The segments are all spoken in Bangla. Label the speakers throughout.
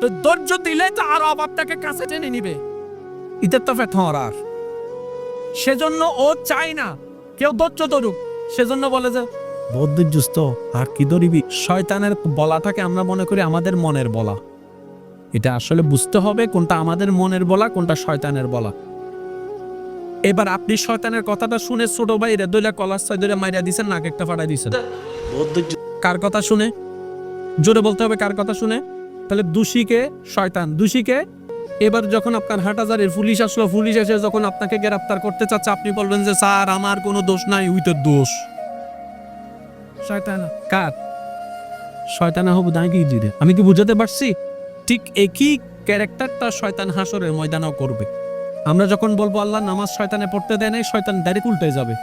Speaker 1: তো ধৈর্য দিলে তো আরও আপনাকে কাছে টেনে নিবে। ইতের তো ফেট আর। সেজন্য ও চায় না কেউ ধৈর্য ধরুক। সেজন্য বলে যে বদ্ধুজ্জুস্ত আর কি ধরিবি? শয়তানের বলাটাকে আমরা মনে করি আমাদের মনের বলা। এটা আসলে বুঝতে হবে কোনটা আমাদের মনের বলা কোনটা শয়তানের বলা। এবার আপনি শয়তানের কথাটা শুনে ছোট ভাইরে দইলা কলার ছয় ধরে মাইরা দিছেন নাক একটা ফাটাই দিছেন। কার কথা শুনে? জোরে বলতে হবে কার কথা শুনে? তাহলে দোষীকে শয়তান, দোষীকে? এবার যখন আপনার হাটাজারের পুলিশ আসলো, পুলিশ এসে যখন আপনাকে গ্রেফতার করতে চাচ্ছে, আপনি বলবেন যে, স্যার, আমার কোনো দোষ নাই উইতের দোষ। শয়তান। কার? শয়তানা হবু দাঁড়িয়ে দিলে আমি কি বুঝাতে পারছি? ঠিক একই ক্যারেক্টারটা শয়তান হাসরের ময়দানও করবে। আমরা যখন বলব, আল্লাহ, নামাজ শয়তানে পড়তে দেয় নাই, শয়তান ডাইরেক্ট উল্টে যাবে।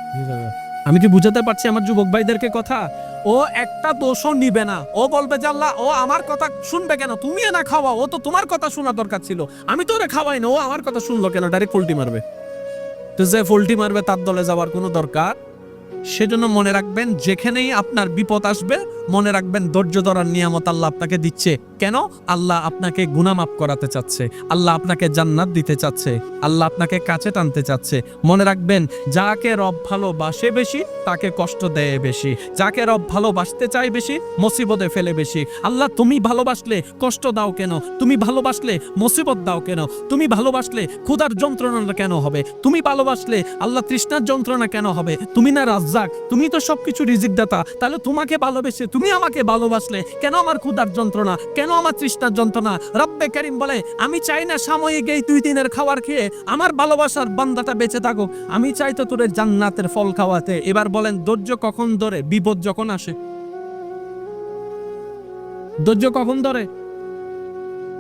Speaker 1: আমি কি বুঝাতে পারছি আমার যুবক ভাইদেরকে কথা? ও একটা দোষও নিবে না। ও বলবে আল্লাহ, ও আমার কথা শুনবে কেন? তুমি না খাওয়া ও তো তোমার কথা শোনা দরকার ছিল। আমি তো ওরে খাওয়াই না। ও আমার কথা শুনলো কেন? ডাইরেক্ট পোল্টি মারবে। তো যে পোল্টি মারবে, তার দলে যাওয়ার কোনো দরকার? সেজন্য মনে রাখবেন, যেখানেই আপনার বিপদ আসবে, মনে রাখবেন, ধৈর্য ধরার নিয়ামত আল্লাহ আপনাকে দিচ্ছে। কেন? আল্লাহ আপনাকে গুনামাপ করাতে চাচ্ছে। আল্লাহ আপনাকে জান্নাত দিতে চাচ্ছে। আল্লাহ আপনাকে কাছে টানতে চাচ্ছে। মনে রাখবেন, যাকে রব ভালোবাসে বেশি, তাকে কষ্ট দেয় বেশি। যাকে রব ভালোবাসতে চায় বেশি, মুসিবতে ফেলে বেশি। আল্লাহ, তুমি ভালোবাসলে কষ্ট দাও কেন? তুমি ভালোবাসলে মুসিবত দাও কেন? তুমি ভালোবাসলে ক্ষুধার যন্ত্রণা কেন হবে? তুমি ভালোবাসলে আল্লাহ তৃষ্ণার যন্ত্রণা কেন হবে? তুমি না রাজ্জাক, তুমি তো সবকিছু রিজিক দাতা। তাহলে তোমাকে ভালোবেসে তুমি আমাকে ভালোবাসলে। কেন আমার ক্ষুধার যন্ত্রণা? কেন আমার তৃষ্ণার যন্ত্রণা? রব্বে করিম বলে, আমি চাই না সাময়িক এই দুই দিনের খাবার খেয়ে আমার ভালোবাসার বান্দাটা বেঁচে থাকুক। আমি চাই তো তোর জান্নাতের ফল খাওয়াতে। এবার বলেন, ধৈর্য কখন ধরে? বিপদ যখন আসে। ধৈর্য কখন ধরে?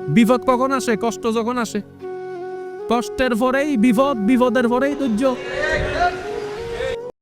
Speaker 1: বিপদ কখন আসে? কষ্ট যখন আসে। কষ্টের পরেই বিপদ, বিপদের পরেই ধৈর্য।